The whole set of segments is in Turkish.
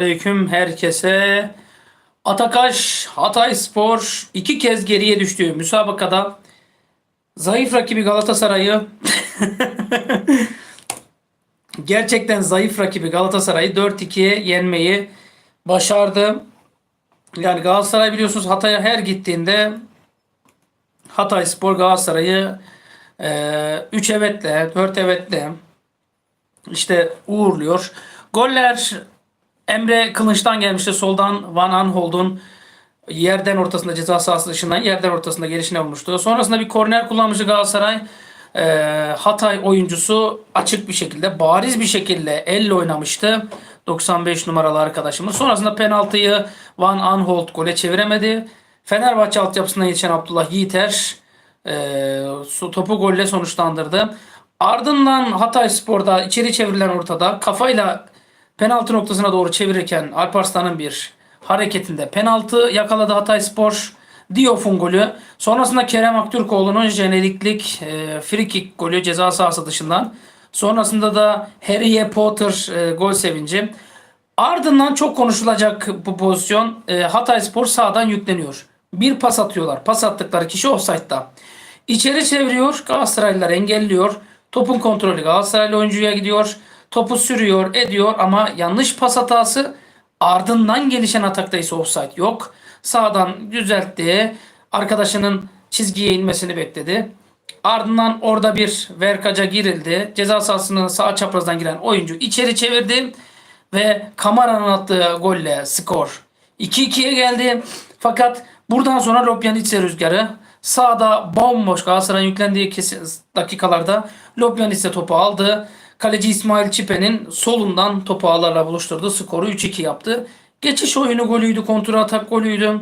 Aleyküm herkese. Atakaş Hatay Spor iki kez geriye düştü müsabakada. Zayıf rakibi Galatasaray'ı gerçekten zayıf rakibi Galatasaray'ı 4-2'ye yenmeyi başardı. Yani Galatasaray biliyorsunuz Hatay'a her gittiğinde Hatay Spor Galatasaray'ı 3 evetle 4 evetle işte uğurluyor. Goller Emre Kılıç'tan gelmişti. Soldan Van Aanholt'un yerden ortasında ceza sahası dışından yerden ortasında gelişine vurmuştu. Sonrasında bir korner kullanmıştı Galatasaray. Ee, Hatay oyuncusu açık bir şekilde bariz bir şekilde elle oynamıştı. 95 numaralı arkadaşımız. Sonrasında penaltıyı Van Aanholt gole çeviremedi. Fenerbahçe altyapısından yetişen Abdullah Yiğiter e, topu golle sonuçlandırdı. Ardından Hatay Spor'da içeri çevrilen ortada kafayla penaltı noktasına doğru çevirirken Alparslan'ın bir hareketinde penaltı yakaladı Hatay Spor. Diouf'un golü. Sonrasında Kerem Aktürkoğlu'nun jeneriklik e, free kick golü ceza sahası dışından. Sonrasında da Harry Potter e, gol sevinci. Ardından çok konuşulacak bu pozisyon. E, Hatay Spor sağdan yükleniyor. Bir pas atıyorlar. Pas attıkları kişi offside'da. İçeri çeviriyor. Galatasaraylılar engelliyor. Topun kontrolü Galatasaraylı oyuncuya gidiyor. Topu sürüyor, ediyor ama yanlış pas hatası ardından gelişen atakta ise offside yok. Sağdan düzeltti. Arkadaşının çizgiye inmesini bekledi. Ardından orada bir verkaca girildi. Ceza sahasının sağ çaprazdan giren oyuncu içeri çevirdi ve Kamara'nın attığı golle skor 2-2'ye geldi. Fakat buradan sonra Lopyanitse rüzgarı sağda bomboş Galatasaray'ın yüklendiği kesin dakikalarda Lopyanitse topu aldı. Kaleci İsmail Çipe'nin solundan topu ağlarla buluşturdu. Skoru 3-2 yaptı. Geçiş oyunu golüydü, kontra atak golüydü.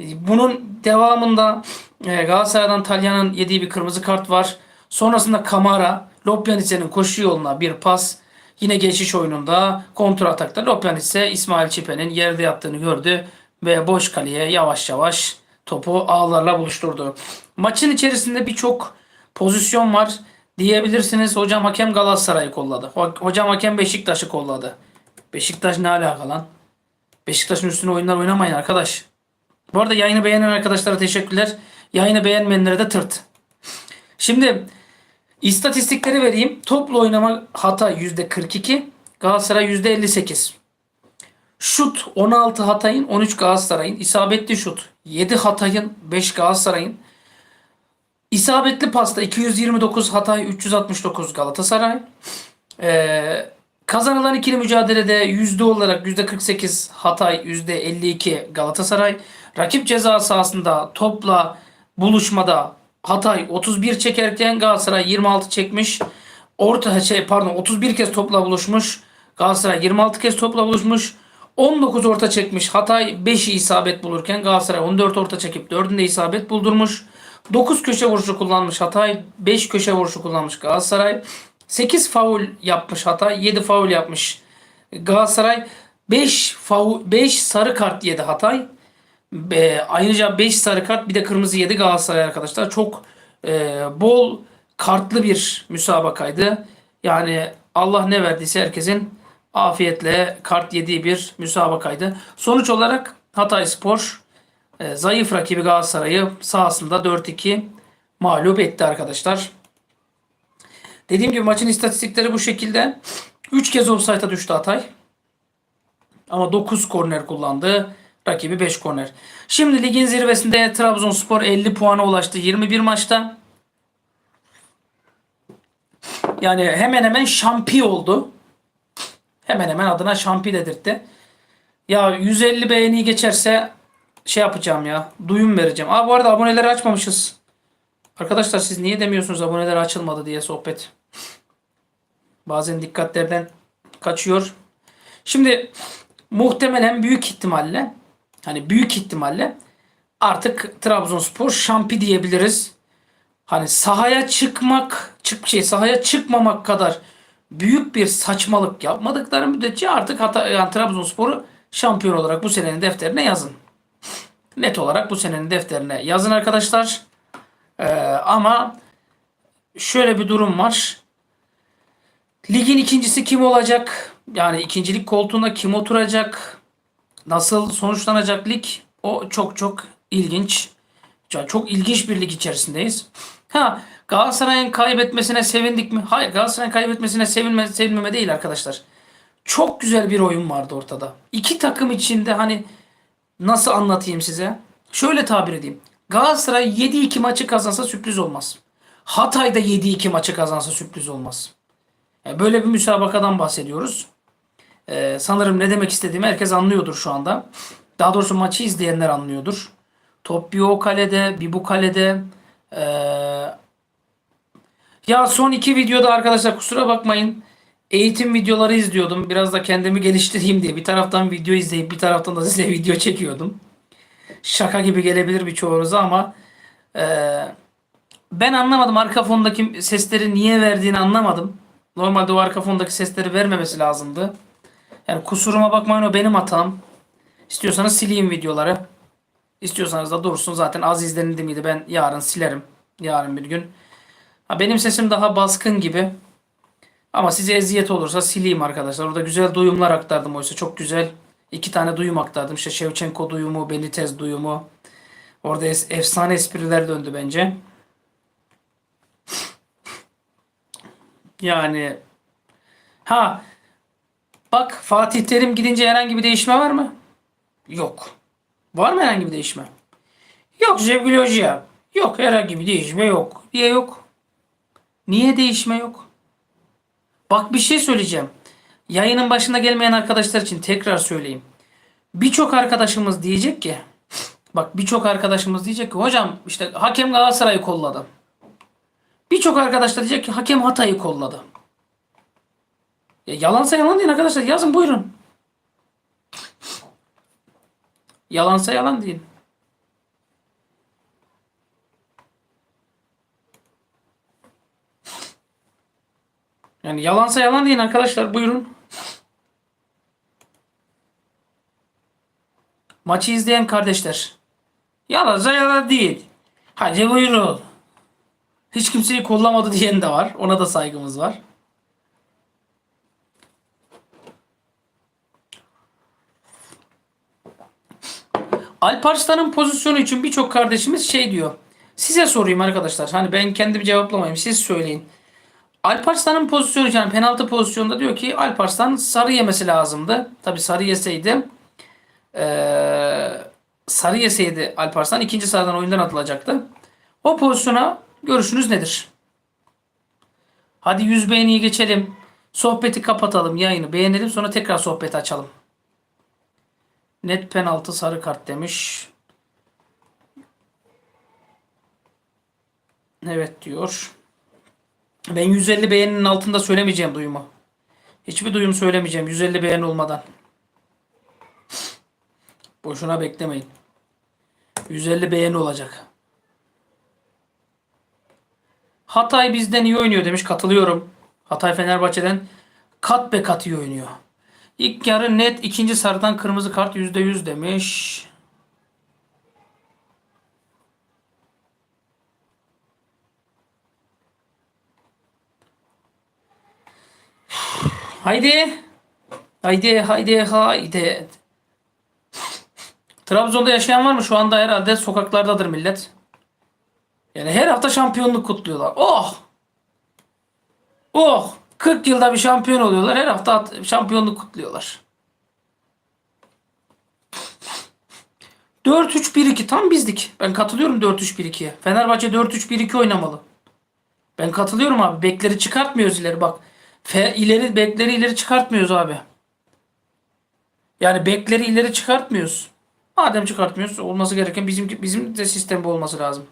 Bunun devamında e, Galatasaray'dan Talyan'ın yediği bir kırmızı kart var. Sonrasında Kamara, Lopyanitse'nin koşu yoluna bir pas. Yine geçiş oyununda kontra atakta Lopyanitse İsmail Çipe'nin yerde yattığını gördü ve boş kaleye yavaş yavaş topu ağlarla buluşturdu. Maçın içerisinde birçok pozisyon var diyebilirsiniz. Hocam hakem Galatasaray'ı kolladı. Ho- Hocam hakem Beşiktaş'ı kolladı. Beşiktaş ne alaka lan? Beşiktaş'ın üstüne oyunlar oynamayın arkadaş. Bu arada yayını beğenen arkadaşlara teşekkürler. Yayını beğenmeyenlere de tırt. Şimdi istatistikleri vereyim. Toplu oynama Hatay %42. Galatasaray %58. Şut 16 Hatay'ın 13 Galatasaray'ın. İsabetli şut 7 Hatay'ın 5 Galatasaray'ın. İsabetli pasta 229 Hatay 369 Galatasaray. Ee, kazanılan ikili mücadelede yüzde olarak yüzde 48 Hatay yüzde 52 Galatasaray. Rakip ceza sahasında topla buluşmada Hatay 31 çekerken Galatasaray 26 çekmiş. Orta şey pardon 31 kez topla buluşmuş. Galatasaray 26 kez topla buluşmuş. 19 orta çekmiş. Hatay 5'i isabet bulurken Galatasaray 14 orta çekip 4'ünde isabet buldurmuş. 9 köşe vuruşu kullanmış Hatay. 5 köşe vuruşu kullanmış Galatasaray. 8 faul yapmış Hatay. 7 faul yapmış Galatasaray. 5 faul 5 sarı kart yedi Hatay. E, ayrıca 5 sarı kart bir de kırmızı yedi Galatasaray arkadaşlar. Çok e, bol kartlı bir müsabakaydı. Yani Allah ne verdiyse herkesin afiyetle kart yediği bir müsabakaydı. Sonuç olarak Hatay Spor zayıf rakibi Galatasaray'ı sahasında 4-2 mağlup etti arkadaşlar. Dediğim gibi maçın istatistikleri bu şekilde. 3 kez offside'a düştü Hatay. Ama 9 korner kullandı. Rakibi 5 korner. Şimdi ligin zirvesinde Trabzonspor 50 puana ulaştı 21 maçta. Yani hemen hemen şampi oldu. Hemen hemen adına şampi dedirtti. Ya 150 beğeni geçerse şey yapacağım ya. Duyum vereceğim. Aa bu arada aboneleri açmamışız. Arkadaşlar siz niye demiyorsunuz aboneler açılmadı diye sohbet. Bazen dikkatlerden kaçıyor. Şimdi muhtemelen büyük ihtimalle hani büyük ihtimalle artık Trabzonspor şampi diyebiliriz. Hani sahaya çıkmak, çık şey sahaya çıkmamak kadar büyük bir saçmalık yapmadıkları müddetçe artık hata, yani Trabzonspor'u şampiyon olarak bu senenin defterine yazın. Net olarak bu senenin defterine yazın arkadaşlar. Ee, ama şöyle bir durum var. Ligin ikincisi kim olacak? Yani ikincilik koltuğunda kim oturacak? Nasıl sonuçlanacak lig? O çok çok ilginç. Çok ilginç bir lig içerisindeyiz. Ha Galatasaray'ın kaybetmesine sevindik mi? Hayır Galatasaray'ın kaybetmesine sevinme, sevinmeme değil arkadaşlar. Çok güzel bir oyun vardı ortada. İki takım içinde hani nasıl anlatayım size? Şöyle tabir edeyim. Galatasaray 7-2 maçı kazansa sürpriz olmaz. Hatay'da 7-2 maçı kazansa sürpriz olmaz. Yani böyle bir müsabakadan bahsediyoruz. Ee, sanırım ne demek istediğimi herkes anlıyordur şu anda. Daha doğrusu maçı izleyenler anlıyordur. Top bir o kalede, bir bu kalede. Ee, ya son iki videoda arkadaşlar kusura bakmayın. Eğitim videoları izliyordum. Biraz da kendimi geliştireyim diye. Bir taraftan video izleyip bir taraftan da size video çekiyordum. Şaka gibi gelebilir birçoğunuza ama eee, ben anlamadım. Arka fondaki sesleri niye verdiğini anlamadım. Normalde o arka fondaki sesleri vermemesi lazımdı. Yani kusuruma bakmayın o benim hatam. İstiyorsanız sileyim videoları. İstiyorsanız da dursun. Zaten az izlenildi miydi ben yarın silerim. Yarın bir gün. Ha, benim sesim daha baskın gibi. Ama size eziyet olursa sileyim arkadaşlar. Orada güzel duyumlar aktardım oysa. Çok güzel. iki tane duyum aktardım. İşte Shevchenko duyumu, Benitez duyumu. Orada es- efsane espriler döndü bence. Yani ha bak Fatih Terim gidince herhangi bir değişme var mı? Yok. Var mı herhangi bir değişme? Yok Sevgili Hoca. Yok herhangi bir değişme yok. Niye yok? Niye değişme yok? Bak bir şey söyleyeceğim. Yayının başında gelmeyen arkadaşlar için tekrar söyleyeyim. Birçok arkadaşımız diyecek ki bak birçok arkadaşımız diyecek ki hocam işte hakem Galatasaray'ı kolladı. Birçok arkadaş da diyecek ki hakem Hatay'ı kolladı. Ya yalansa yalan deyin arkadaşlar yazın buyurun. Yalansa yalan deyin. Yani yalansa yalan deyin arkadaşlar buyurun. Maçı izleyen kardeşler. Yalansa yalan değil. Hadi buyurun. Hiç kimseyi kollamadı diyen de var. Ona da saygımız var. Alparslan'ın pozisyonu için birçok kardeşimiz şey diyor. Size sorayım arkadaşlar. Hani ben kendim cevaplamayayım. Siz söyleyin. Alparslan'ın pozisyonu yani penaltı pozisyonunda diyor ki Alparslan sarı yemesi lazımdı. Tabi sarı yeseydi eee, sarı yeseydi Alparslan ikinci sarıdan oyundan atılacaktı. O pozisyona görüşünüz nedir? Hadi 100 beğeniyi geçelim. Sohbeti kapatalım yayını beğenelim sonra tekrar sohbeti açalım. Net penaltı sarı kart demiş. Evet diyor. Ben 150 beğeninin altında söylemeyeceğim duyumu. Hiçbir duyum söylemeyeceğim 150 beğeni olmadan. Boşuna beklemeyin. 150 beğeni olacak. Hatay bizden iyi oynuyor demiş. Katılıyorum. Hatay Fenerbahçe'den kat be kat iyi oynuyor. İlk yarı net ikinci sarıdan kırmızı kart %100 demiş. Haydi. Haydi haydi haydi. Trabzon'da yaşayan var mı? Şu anda herhalde sokaklardadır millet. Yani her hafta şampiyonluk kutluyorlar. Oh! Oh! 40 yılda bir şampiyon oluyorlar. Her hafta şampiyonluk kutluyorlar. 4-3-1-2 tam bizdik. Ben katılıyorum 4-3-1-2'ye. Fenerbahçe 4-3-1-2 oynamalı. Ben katılıyorum abi. Bekleri çıkartmıyoruz ileri bak. Fe, ileri bekleri ileri çıkartmıyoruz abi. Yani bekleri ileri çıkartmıyoruz. Madem çıkartmıyoruz olması gereken bizim bizim de sistem bu olması lazım.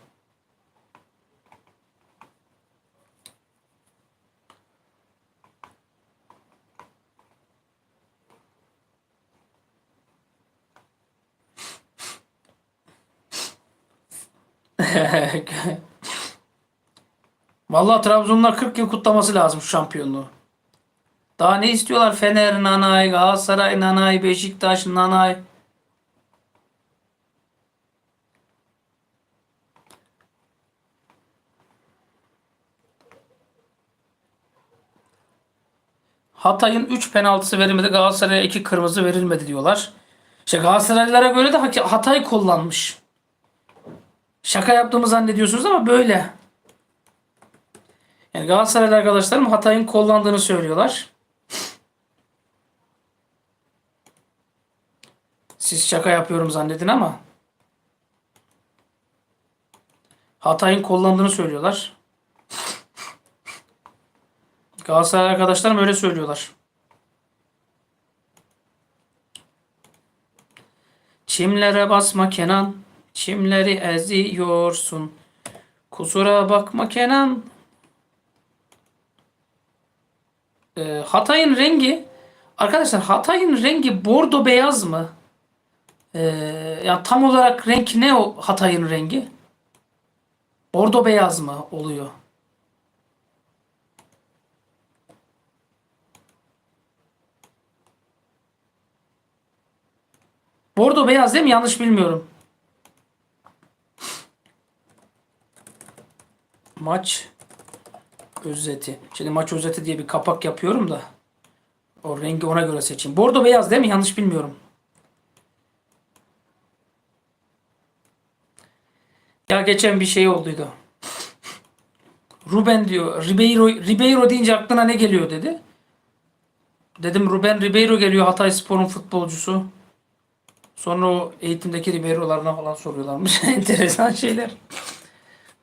Vallahi Trabzonlar 40 yıl kutlaması lazım şu şampiyonluğu. Daha ne istiyorlar? Fener, Nanay, Galatasaray, Nanay, Beşiktaş, Nanay. Hatay'ın 3 penaltısı verilmedi. Galatasaray'a 2 kırmızı verilmedi diyorlar. İşte Galatasaraylılara göre de Hatay kullanmış. Şaka yaptığımı zannediyorsunuz ama böyle. Yani Galatasaraylı arkadaşlarım Hatay'ın kullandığını söylüyorlar. Siz şaka yapıyorum zannedin ama Hatay'ın kullandığını söylüyorlar. Galatasaray arkadaşlarım öyle söylüyorlar. Çimlere basma Kenan, çimleri eziyorsun. Kusura bakma Kenan. Ee, Hatay'ın rengi, arkadaşlar Hatay'ın rengi bordo beyaz mı? Ee, ya tam olarak renk ne o Hatay'ın rengi? Bordo beyaz mı oluyor? Bordo beyaz değil mi? Yanlış bilmiyorum. Maç özeti. Şimdi maç özeti diye bir kapak yapıyorum da o rengi ona göre seçeyim. Bordo beyaz değil mi? Yanlış bilmiyorum. Geçen bir şey olduydu. Ruben diyor. Ribeiro, Ribeiro deyince aklına ne geliyor dedi. Dedim Ruben Ribeiro geliyor Hatay Spor'un futbolcusu. Sonra o eğitimdeki Ribeiro'larına falan soruyorlarmış. Enteresan şeyler.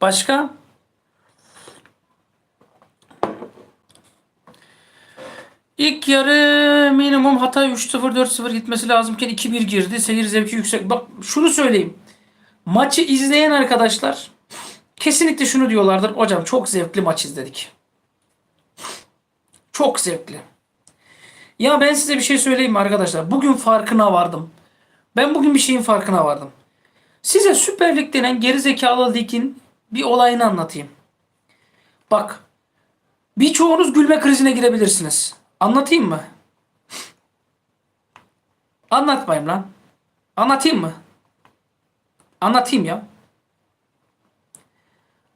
Başka? İlk yarı minimum Hatay 3-0 4-0 gitmesi lazımken 2-1 girdi. Seyir zevki yüksek. Bak şunu söyleyeyim. Maçı izleyen arkadaşlar kesinlikle şunu diyorlardır. Hocam çok zevkli maç izledik. Çok zevkli. Ya ben size bir şey söyleyeyim mi arkadaşlar? Bugün farkına vardım. Ben bugün bir şeyin farkına vardım. Size Süper Lig denen gerizekalı ligin bir olayını anlatayım. Bak. Birçoğunuz gülme krizine girebilirsiniz. Anlatayım mı? Anlatmayayım lan. Anlatayım mı? Anlatayım ya.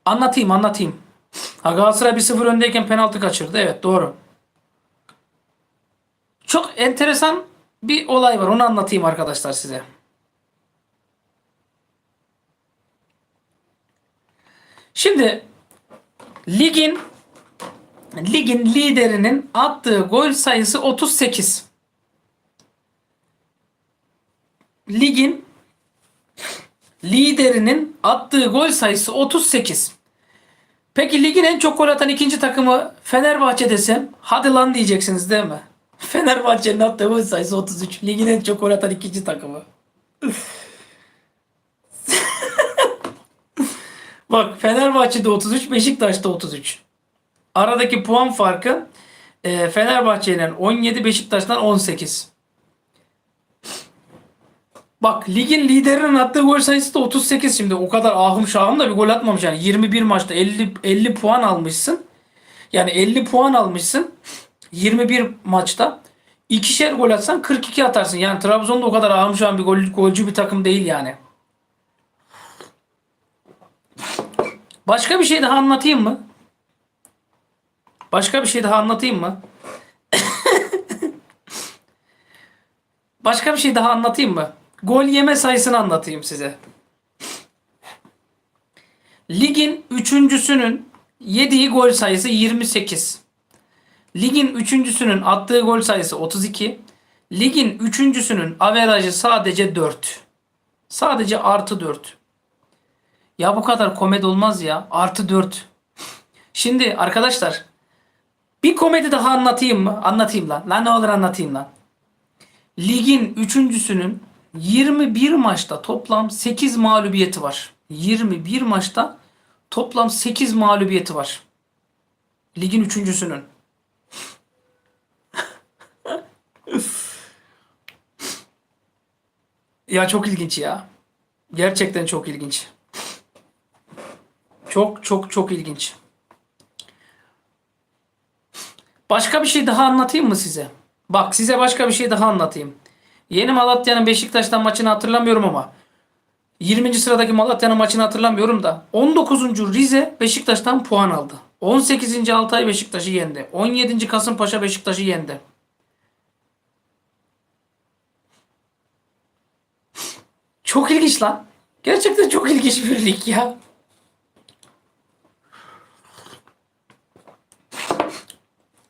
Anlatayım anlatayım. Ha Galatasaray 1-0 öndeyken penaltı kaçırdı. Evet doğru. Çok enteresan bir olay var. Onu anlatayım arkadaşlar size. Şimdi ligin ligin liderinin attığı gol sayısı 38. Ligin liderinin attığı gol sayısı 38. Peki ligin en çok gol atan ikinci takımı Fenerbahçe desem hadi lan diyeceksiniz değil mi? Fenerbahçe'nin attığı gol sayısı 33. Ligin en çok gol atan ikinci takımı. Bak Fenerbahçe'de 33, Beşiktaş'ta 33. Aradaki puan farkı e, Fenerbahçe'den 17, Beşiktaş'tan 18. Bak ligin liderinin attığı gol sayısı da 38 şimdi. O kadar ahım şahım da bir gol atmamış yani. 21 maçta 50 50 puan almışsın. Yani 50 puan almışsın. 21 maçta. ikişer gol atsan 42 atarsın. Yani Trabzon da o kadar ahım şahım bir gol, golcü bir takım değil yani. Başka bir şey daha anlatayım mı? Başka bir şey daha anlatayım mı? Başka bir şey daha anlatayım mı? Gol yeme sayısını anlatayım size. Ligin üçüncüsünün yediği gol sayısı 28. Ligin üçüncüsünün attığı gol sayısı 32. Ligin üçüncüsünün averajı sadece 4. Sadece artı 4. Ya bu kadar komedi olmaz ya. Artı 4. Şimdi arkadaşlar bir komedi daha anlatayım mı? Anlatayım lan. Lan ne olur anlatayım lan. Ligin üçüncüsünün 21 maçta toplam 8 mağlubiyeti var. 21 maçta toplam 8 mağlubiyeti var. Ligin üçüncüsünün. ya çok ilginç ya. Gerçekten çok ilginç. Çok çok çok ilginç. Başka bir şey daha anlatayım mı size? Bak size başka bir şey daha anlatayım. Yeni Malatya'nın Beşiktaş'tan maçını hatırlamıyorum ama 20. sıradaki Malatya'nın maçını hatırlamıyorum da 19. Rize Beşiktaş'tan puan aldı. 18. Altay Beşiktaş'ı yendi. 17. Kasımpaşa Beşiktaş'ı yendi. Çok ilginç lan. Gerçekten çok ilginç bir lig ya.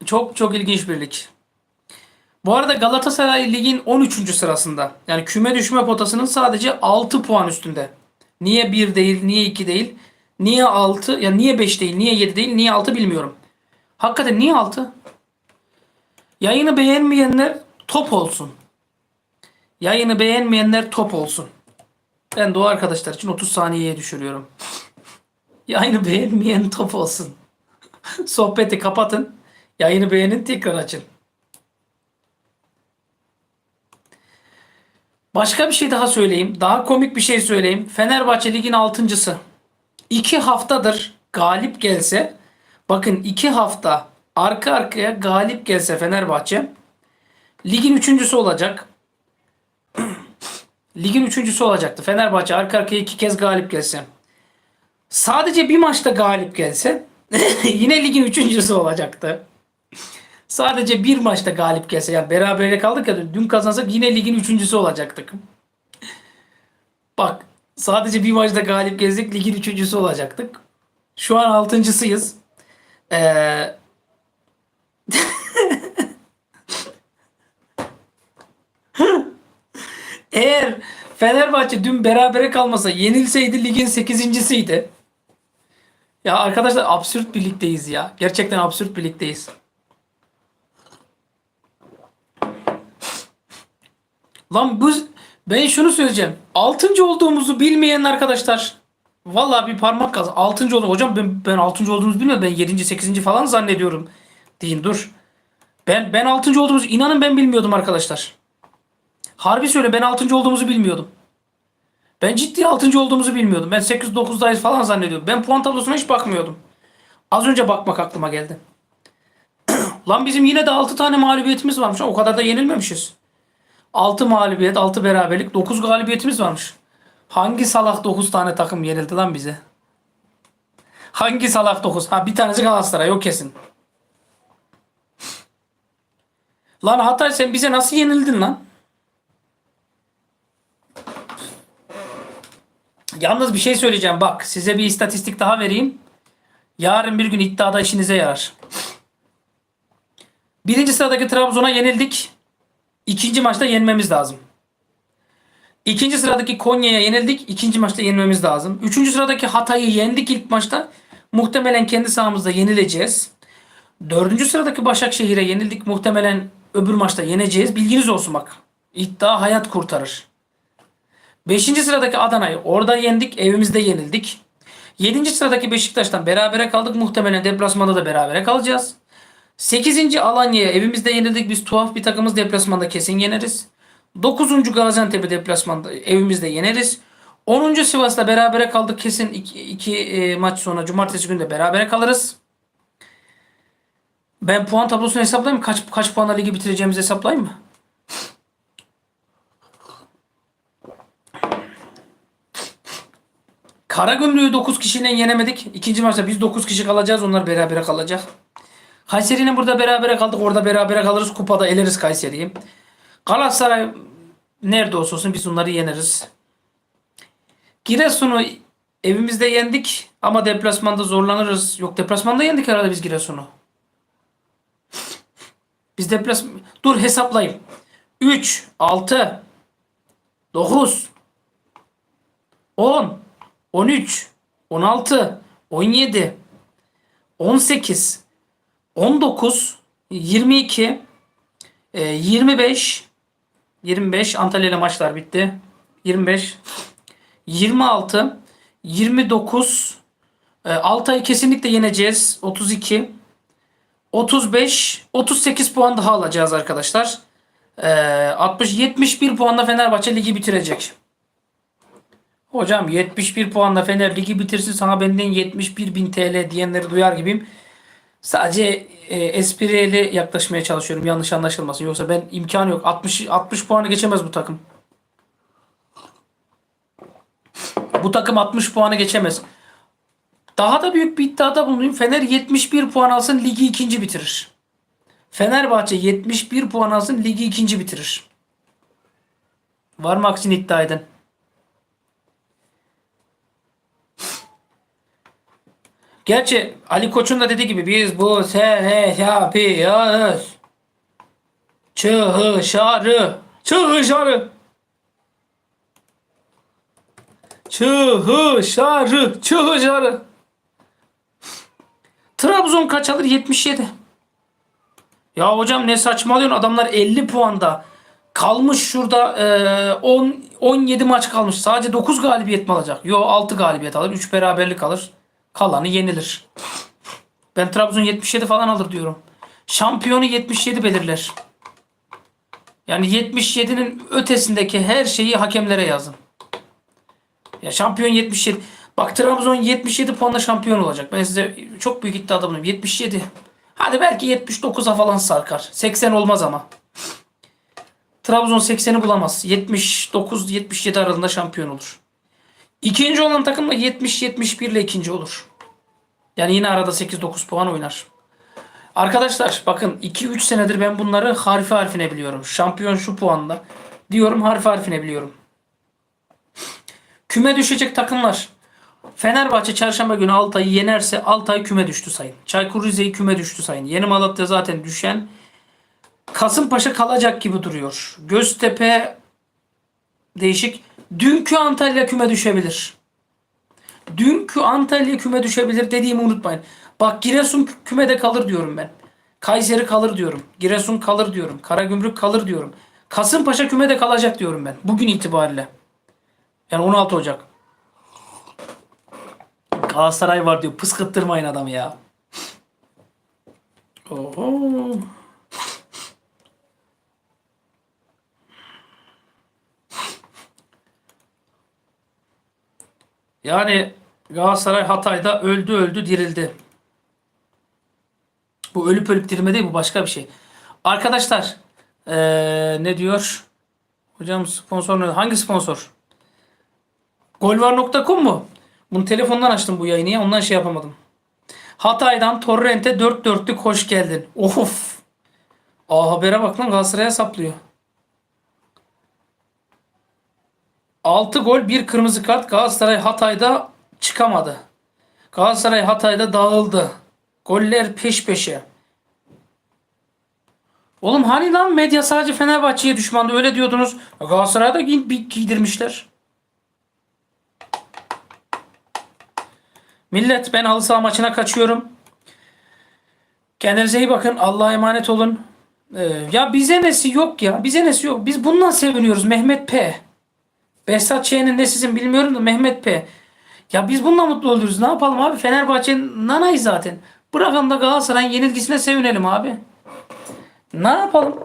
Çok çok ilginç bir lig. Bu arada Galatasaray ligin 13. sırasında. Yani küme düşme potasının sadece 6 puan üstünde. Niye 1 değil, niye 2 değil, niye 6, ya niye 5 değil, niye 7 değil, niye 6 bilmiyorum. Hakikaten niye 6? Yayını beğenmeyenler top olsun. Yayını beğenmeyenler top olsun. Ben de o arkadaşlar için 30 saniyeye düşürüyorum. Yayını beğenmeyen top olsun. Sohbeti kapatın. Yayını beğenin tekrar açın. Başka bir şey daha söyleyeyim. Daha komik bir şey söyleyeyim. Fenerbahçe ligin altıncısı. İki haftadır galip gelse bakın iki hafta arka arkaya galip gelse Fenerbahçe ligin üçüncüsü olacak. ligin üçüncüsü olacaktı. Fenerbahçe arka arkaya iki kez galip gelse. Sadece bir maçta galip gelse yine ligin üçüncüsü olacaktı. Sadece bir maçta galip gelse yani berabere kaldık ya dün kazansak yine ligin üçüncüsü olacaktık. Bak sadece bir maçta galip gezdik ligin üçüncüsü olacaktık. Şu an altıncısıyız. Ee... Eğer Fenerbahçe dün berabere kalmasa yenilseydi ligin sekizincisiydi. Ya arkadaşlar absürt bir ligdeyiz ya. Gerçekten absürt bir ligdeyiz. Lan bu ben şunu söyleyeceğim. Altıncı olduğumuzu bilmeyen arkadaşlar vallahi bir parmak kaz. Altıncı oldum. Hocam ben, ben altıncı olduğumuzu bilmiyorum. Ben yedinci, sekizinci falan zannediyorum. Deyin dur. Ben ben altıncı olduğumuzu inanın ben bilmiyordum arkadaşlar. Harbi söyle ben altıncı olduğumuzu bilmiyordum. Ben ciddi altıncı olduğumuzu bilmiyordum. Ben 8-9'dayız falan zannediyordum. Ben puan tablosuna hiç bakmıyordum. Az önce bakmak aklıma geldi. Lan bizim yine de 6 tane mağlubiyetimiz varmış. O kadar da yenilmemişiz. 6 mağlubiyet, 6 beraberlik, 9 galibiyetimiz varmış. Hangi salak 9 tane takım yenildi lan bize? Hangi salak 9? Ha bir tanesi Galatasaray yok kesin. Lan Hatay sen bize nasıl yenildin lan? Yalnız bir şey söyleyeceğim bak size bir istatistik daha vereyim. Yarın bir gün iddiada işinize yarar. Birinci sıradaki Trabzon'a yenildik. İkinci maçta yenmemiz lazım. İkinci sıradaki Konya'ya yenildik. İkinci maçta yenmemiz lazım. Üçüncü sıradaki Hatay'ı yendik ilk maçta. Muhtemelen kendi sahamızda yenileceğiz. Dördüncü sıradaki Başakşehir'e yenildik. Muhtemelen öbür maçta yeneceğiz. Bilginiz olsun bak. İddia hayat kurtarır. Beşinci sıradaki Adana'yı orada yendik. Evimizde yenildik. Yedinci sıradaki Beşiktaş'tan berabere kaldık. Muhtemelen deplasmanda da berabere kalacağız. 8. Alanya'ya evimizde yenildik. Biz tuhaf bir takımız deplasmanda kesin yeneriz. 9. Gaziantep'i deplasmanda evimizde yeneriz. 10. Sivas'ta berabere kaldık. Kesin 2 e, maç sonra cumartesi günü de berabere kalırız. Ben puan tablosunu hesaplayayım? Kaç, kaç puanla ligi bitireceğimizi hesaplayayım mı? Karagümrük'ü 9 kişiyle yenemedik. İkinci maçta biz 9 kişi kalacağız. Onlar berabere kalacak. Kayseri'nin burada berabere kaldık. Orada berabere kalırız. Kupada eleriz Kayseri'yi. Galatasaray nerede olsa olsun biz onları yeneriz. Giresun'u evimizde yendik ama deplasmanda zorlanırız. Yok deplasmanda yendik herhalde biz Giresun'u. Biz deplas Dur hesaplayayım. 3, 6, 9, 10, 13, 16, 17, 18, 19, 22, e, 25, 25 Antalya ile maçlar bitti. 25, 26, 29, e, Altay'ı kesinlikle yeneceğiz. 32, 35, 38 puan daha alacağız arkadaşlar. E, 60, 71 puanla Fenerbahçe ligi bitirecek. Hocam 71 puanla Fener ligi bitirsin sana benden 71 bin TL diyenleri duyar gibiyim. Sadece e, espriyle yaklaşmaya çalışıyorum. Yanlış anlaşılmasın. Yoksa ben imkanı yok. 60 60 puanı geçemez bu takım. Bu takım 60 puanı geçemez. Daha da büyük bir iddiada bulunayım. Fener 71 puan alsın ligi ikinci bitirir. Fenerbahçe 71 puan alsın ligi ikinci bitirir. Var mı aksini iddia eden? Gerçi Ali Koç'un da dediği gibi biz bu sene yapıyoruz. Çıhışarı. Çıhışarı. Çıhışarı. Çıhışarı. Trabzon kaç alır? 77. Ya hocam ne saçmalıyorsun? Adamlar 50 puanda. Kalmış şurada e, 10 17 maç kalmış. Sadece 9 galibiyet mi alacak? Yo 6 galibiyet alır. 3 beraberlik alır. Kalanı yenilir. Ben Trabzon 77 falan alır diyorum. Şampiyonu 77 belirler. Yani 77'nin ötesindeki her şeyi hakemlere yazın. Ya şampiyon 77. Bak Trabzon 77 puanla şampiyon olacak. Ben size çok büyük iddiada bulunuyorum. 77. Hadi belki 79'a falan sarkar. 80 olmaz ama. Trabzon 80'i bulamaz. 79-77 aralığında şampiyon olur. İkinci olan takım da 70-71 ile ikinci olur. Yani yine arada 8-9 puan oynar. Arkadaşlar bakın 2-3 senedir ben bunları harfi harfine biliyorum. Şampiyon şu puanla. Diyorum harfi harfine biliyorum. Küme düşecek takımlar. Fenerbahçe çarşamba günü Altay'ı yenerse Altay küme düştü sayın. Çaykur Rize'yi küme düştü sayın. Yeni Malatya zaten düşen. Kasımpaşa kalacak gibi duruyor. Göztepe değişik. Dünkü Antalya küme düşebilir. Dünkü Antalya küme düşebilir dediğimi unutmayın. Bak Giresun kü- kümede kalır diyorum ben. Kayseri kalır diyorum. Giresun kalır diyorum. Karagümrük kalır diyorum. Kasımpaşa kümede kalacak diyorum ben. Bugün itibariyle. Yani 16 Ocak. Galatasaray var diyor. Pıskıttırmayın adamı ya. Yani Galatasaray Hatay'da öldü öldü dirildi. Bu ölüp ölüp dirilme değil bu başka bir şey. Arkadaşlar eee, ne diyor? Hocam sponsor ne? Hangi sponsor? Golvar.com mu? Bunu telefondan açtım bu yayını ya ondan şey yapamadım. Hatay'dan Torrent'e 4 dörtlük hoş geldin. Of. Aa habere bak lan Galatasaray'a saplıyor. 6 gol 1 kırmızı kart Galatasaray Hatay'da çıkamadı. Galatasaray Hatay'da dağıldı. Goller peş peşe. Oğlum hani lan medya sadece Fenerbahçe'ye düşmandı öyle diyordunuz. Galatasaray'a da giydirmişler. Millet ben halı maçına kaçıyorum. Kendinize iyi bakın. Allah'a emanet olun. Ee, ya bize nesi yok ya. Bize nesi yok. Biz bundan seviniyoruz. Mehmet P. Behzat Ç'nin ne sizin bilmiyorum da Mehmet P. Ya biz bununla mutlu oluruz. Ne yapalım abi? Fenerbahçe'nin nanayı zaten. Bırakalım da Galatasaray'ın yenilgisine sevinelim abi. Ne yapalım?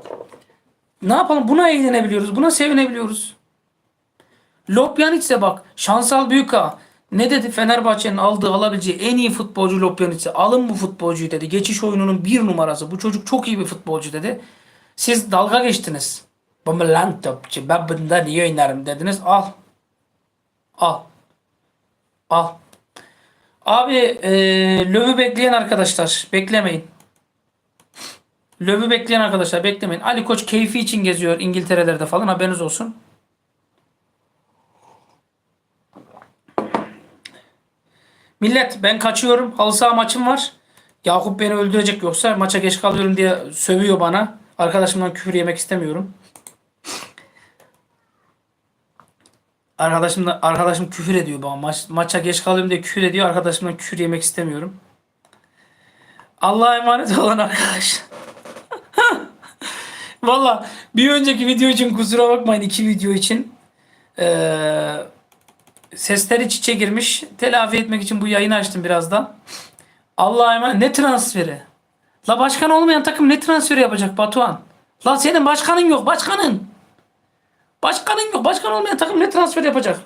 Ne yapalım? Buna eğlenebiliyoruz. Buna sevinebiliyoruz. Lopyanic'e bak. Şansal Büyüka. Ne dedi Fenerbahçe'nin aldığı alabileceği en iyi futbolcu Lopyanic'e. Alın bu futbolcuyu dedi. Geçiş oyununun bir numarası. Bu çocuk çok iyi bir futbolcu dedi. Siz dalga geçtiniz. Bu mu lan topçu? Ben bundan iyi oynarım dediniz. Al. Al. Al. Abi e, Löv'ü bekleyen arkadaşlar. Beklemeyin. Löv'ü bekleyen arkadaşlar beklemeyin. Ali Koç keyfi için geziyor İngiltere'lerde falan haberiniz olsun. Millet ben kaçıyorum. Halı saha maçım var. Yakup beni öldürecek yoksa maça geç kalıyorum diye sövüyor bana. Arkadaşımdan küfür yemek istemiyorum. Arkadaşım da, arkadaşım küfür ediyor bana. Maç, maça geç kalıyorum diye küfür ediyor. Arkadaşımdan küfür yemek istemiyorum. Allah'a emanet olun arkadaşlar. Valla bir önceki video için kusura bakmayın iki video için. Ee, sesleri çiçe girmiş. Telafi etmek için bu yayını açtım birazdan. Allah'a emanet. Ne transferi? La başkan olmayan takım ne transferi yapacak Batuhan? La senin başkanın yok başkanın. Başkanın yok. Başkan olmayan takım ne transfer yapacak?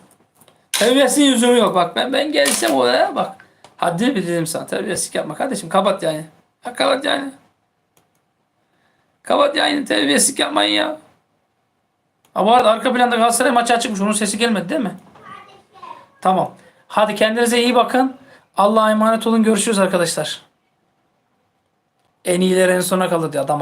Terbiyesinin yüzümü yok. Bak ben ben gelsem oraya bak. Haddini bildirim sana. Terbiyesizlik yapma kardeşim. Kapat yani. Ha, kapat yani. Kapat yani. Terbiyesizlik yapmayın ya. Ha, bu arada arka planda Galatasaray maçı açıkmış. Onun sesi gelmedi değil mi? Tamam. Hadi kendinize iyi bakın. Allah'a emanet olun. Görüşürüz arkadaşlar. En iyiler en sona kalır diye adam